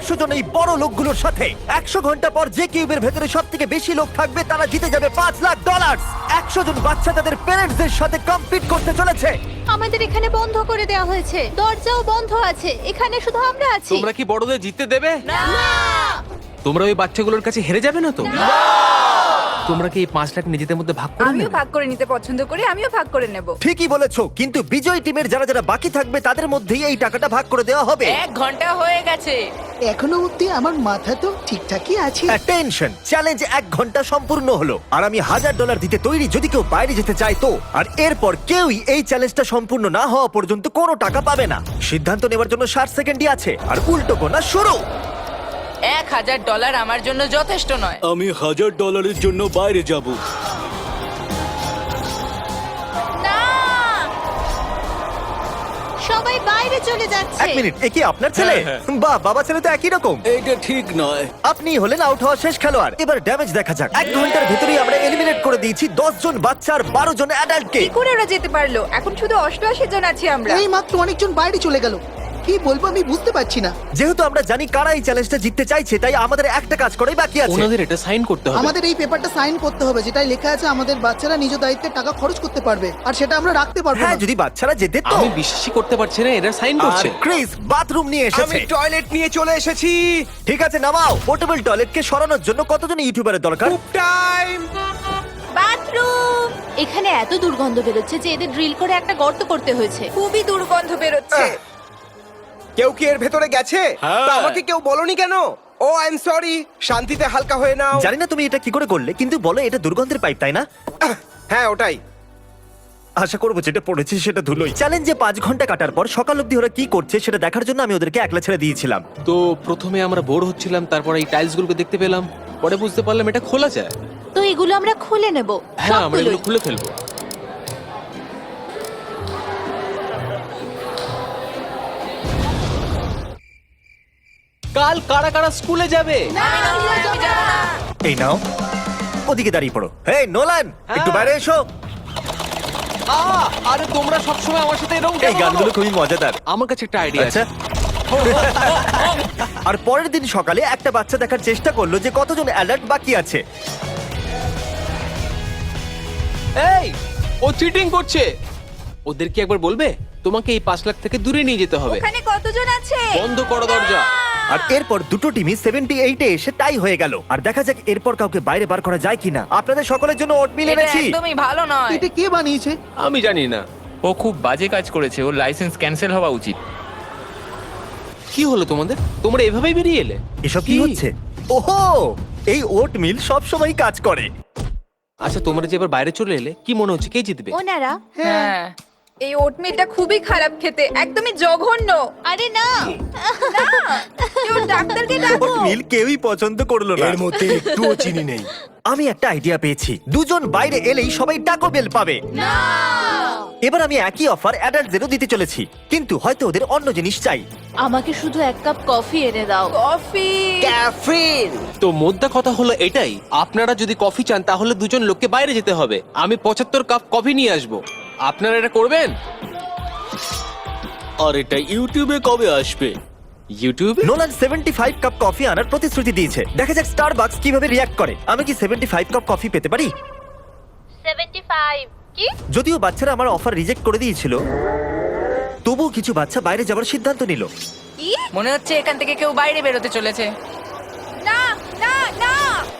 একশো জন এই বড় লোকগুলোর সাথে। একশো ঘণ্টা পর যে কিউবের ভেতরে সব থেকে বেশি লোক থাকবে তারা জিতে যাবে পাঁচ লাখ ডলার একশো জন বাচ্চা তাদের প্যারেন্টসদের সাথে কম্পিট করতে চলেছে। আমাদের এখানে বন্ধ করে দেওয়া হয়েছে। দরজাও বন্ধ আছে। এখানে শুধু আমরা আছি। তোমরা কি বড়দের জিততে দেবে? না! তোমরা ওই বাচ্চাগুলোর কাছে হেরে যাবে না তো? তোমরা কি এই পাঁচ লাখ নিজেদের মধ্যে ভাগ করে আমিও নেবে? ভাগ করে নিতে পছন্দ করি আমিও ভাগ করে নেব। ঠিকই বলেছ কিন্তু বিজয় টিমের যারা যারা বাকি থাকবে তাদের মধ্যেই এই টাকাটা ভাগ করে দেওয়া হবে। এক ঘণ্টা হয়ে গেছে। এখনও অব্দি আমার মাথা তো ঠিকঠাকই আছে। টেনশন চ্যালেঞ্জ এক ঘণ্টা সম্পূর্ণ হলো। আর আমি হাজার ডলার দিতে তৈরি যদি কেউ বাইরে যেতে চায় তো। আর এরপর কেউই এই চ্যালেঞ্জটা সম্পূর্ণ না হওয়া পর্যন্ত কোনো টাকা পাবে না। সিদ্ধান্ত নেবার জন্য ষাট সেকেন্ডই আছে আর উল্টো গোনা শুরু। এক হাজার ডলার আমার জন্য যথেষ্ট নয়। আমি হাজার ডলারের জন্য বাইরে যাব। না! সবাই বাইরে চলে যাচ্ছে। এক মিনিট এ কি আপনার ছেলে? বাহ বাবা ছেলে তো একই রকম। এইটা ঠিক নয়। আপনি হলেন আউট হওয়া শেষ খেলোয়াড়। এবার ড্যামেজ দেখা যাক। এক ঘণ্টার ভেতরেই আমরা এলিমিনেট করে দিয়েছি দশ জন বাচ্চা আর বারো জন অ্যাডাল্টকে কি করে ওরা যেতে পারল? এখন শুধু অষ্টআশি জন আছি আমরা। এই মাত্র অনেকজন বাইরে চলে গেল। কি বলব আমি বুঝতে পারছি না। যেহেতু আমরা জানি কারা এই চ্যালেঞ্জটা জিততে চাইছে তাই আমাদের একটা কাজ করাই বাকি আছে। ওনাদের এটা সাইন করতে হবে। আমাদের এই পেপারটা সাইন করতে হবে যেটাই লেখা আছে আমাদের বাচ্চারা নিজ দায়িত্বে টাকা খরচ করতে পারবে আর সেটা আমরা রাখতে পারব হ্যাঁ না। যদি বাচ্চারা যেতে তো। আমি বিশ্বাসই করতে পারছি না এরা সাইন আর করছে ক্রিস বাথরুম নিয়ে এসেছে। টয়লেট নিয়ে চলে এসেছি। ঠিক আছে নামাও। পোর্টেবল টয়লেটকে সরানোর জন্য কতজন ইউটিউবারের দরকার? টাইম বাথরুম এখানে এত দুর্গন্ধ বেরোচ্ছে যে এদের ড্রিল করে একটা গর্ত করতে হয়েছে। খুবই দুর্গন্ধ বেরোচ্ছে। কেউ কি এর ভেতরে গেছে? হ্যাঁ। তা আমাকে কেউ বলনি কেন? ও আই এম সরি শান্তিতে হালকা হয়ে নাও। জানি না তুমি এটা কি করে করলে কিন্তু বলো এটা দুর্গন্ধের পাইপ তাই না? আহ, হ্যাঁ ওটাই। আশা করব যেটা পড়েছি সেটা ধুলোই। চ্যালেঞ্জে পাঁচ ঘণ্টা কাটার পর সকাল অব্দি ওরা কি করছে সেটা দেখার জন্য আমি ওদেরকে একলা ছেড়ে দিয়েছিলাম। তো প্রথমে আমরা বোর হচ্ছিলাম তারপর এই টাইলস গুলোকে দেখতে পেলাম পরে বুঝতে পারলাম এটা খোলা যায়। তো এগুলো আমরা খুলে নেব হ্যাঁ আমরা এগুলো খুলে ফেলব। কাল কারা কারা স্কুলে যাবে? এই নাও। ওদিকে দাঁড়িয়ে পড়ো। এই নোলান হ্যাঁ। একটু বাইরে এসো। আহ, আরে তোমরা সবসময় আমার সাথে এরকম এই কেন গানগুলো খুবই মজাদার। আমার কাছে একটা আইডিয়া আচ্ছা। আছে। আর পরের দিন সকালে একটা বাচ্চা দেখার চেষ্টা করল যে কতজন অ্যালার্ট বাকি আছে। এই ও চিটিং করছে। ওদের কি একবার বলবে? তোমাকে এই পাঁচ লাখ থেকে দূরে নিয়ে যেতে হবে। ওখানে কতজন আছে। বন্ধ করো দরজা। আর এরপর দুটো টিমই সেভেন্টি এইটে এসে টাই হয়ে গেল। আর দেখা যাক এরপর কাউকে বাইরে বার করা যায় কিনা। আপনাদের সকলের জন্য ওটমিল এটা এনেছি। একদমই ভালো নয়। এটা কে বানিয়েছে? আমি জানি না। ও খুব বাজে কাজ করেছে। ওর লাইসেন্স ক্যান্সেল হওয়া উচিত। কি হলো তোমাদের? তোমরা এভাবেই বেরিয়ে এলে? এসব কি হচ্ছে? ওহো! এই ওটমিল সব সময় কাজ করে। আচ্ছা তোমরা যে এবার বাইরে চলে এলে কি মনে হচ্ছে কে জিতবে? ওনারা? হ্যাঁ। এই ওটমিলটা খুবই খারাপ খেতে একদমই জঘন্য। আরে না। কেউ ডাক্তারকে ডাকো। ওটমিল কেউই পছন্দ করল না। এর মধ্যে একটুও চিনি নেই। আমি একটা আইডিয়া পেয়েছি। দুজন বাইরে এলেই সবাই টাকো বেল পাবে। এবার আমি একই অফার অ্যাডাল্টদেরও দিতে চলেছি। কিন্তু হয়তো ওদের অন্য জিনিস চাই। আমাকে শুধু এক কাপ কফি এনে দাও। কফি ক্যাফিন তো মোদ্দা কথা হলো এটাই। আপনারা যদি কফি চান তাহলে দুজন লোককে বাইরে যেতে হবে। আমি পঁচাত্তর কাপ কফি নিয়ে আসব। আপনারা এটা করবেন? আর এটা ইউটিউবে কবে আসবে? ইউটিউবে? নোলান 75 কাপ কফি আনার প্রতিশ্রুতি দিয়েছে। দেখা যাক স্টারবাকস কীভাবে রিয়াক্ট করে। আমি কি 75 কাপ কফি পেতে পারি? 75 কি? যদিও বাচ্চারা আমার অফার রিজেক্ট করে দিয়েছিল তবুও কিছু বাচ্চা বাইরে যাওয়ার সিদ্ধান্ত নিল। মনে হচ্ছে এখান থেকে কেউ বাইরে বেরোতে চলেছে। না না না!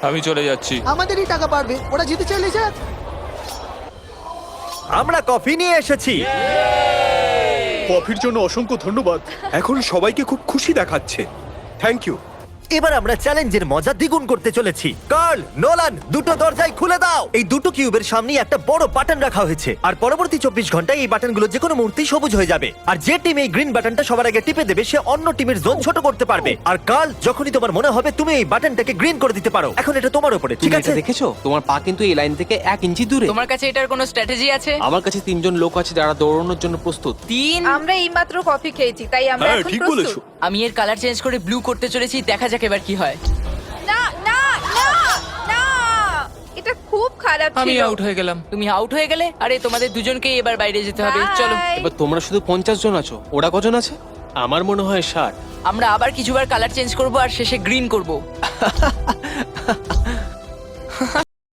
আমি চলে যাচ্ছি। আমাদেরই টাকা পারবে। ওরা যেতে চাইলে যাক আমরা কফি নিয়ে এসেছি। কফির জন্য অসংখ্য ধন্যবাদ। এখন সবাইকে খুব খুশি দেখাচ্ছে। থ্যাংক ইউ এবার আমরা চ্যালেঞ্জের মজা দ্বিগুণ করতে চলেছি। কার্ল নোলান দুটো দরজাই খুলে দাও। এই দুটো কিউবের সামনে একটা বড় বাটন রাখা হয়েছে। আর পরবর্তী চব্বিশ ঘন্টায় এই বাটনগুলো যে কোনো মুহূর্তেই সবুজ হয়ে যাবে। আর যে টিম এই গ্রিন বাটনটা সবার আগে টিপে দেবে সে অন্য টিমের জোন ছোট করতে পারবে। আর কার্ল যখনই তোমার মনে হবে তুমি এই বাটনটাকে গ্রিন করে দিতে পারো। এখন এটা তোমার উপরে ঠিক আছে? দেখেছ? তোমার পা কিন্তু এই লাইন থেকে এক ইঞ্চি দূরে। তোমার কাছে এটার কোনো স্ট্র্যাটেজি আছে? আমার কাছে তিনজন লোক আছে যারা দৌড়ানোর জন্য প্রস্তুত। তিন? আমরা এইমাত্র কফি খেয়েছি তাই আমরা হ্যাঁ, এখন প্রস্তুত। আমি এর কালার চেঞ্জ করে ব্লু করতে চলেছি দেখা যাক এবার কি হয়। না না না না। এটা খুব খারাপ আমি ছিল। আউট হয়ে গেলাম। তুমি আউট হয়ে গেলে? আরে তোমাদের দুজনকেই এবার বাইরে যেতে হবে। Bye. চলো। এবার তোমরা শুধু পঞ্চাশ জন আছো। ওরা কজন আছে? আমার মনে হয় ষাট। আমরা আবার কিছুবার কালার চেঞ্জ করব আর শেষে গ্রিন করব।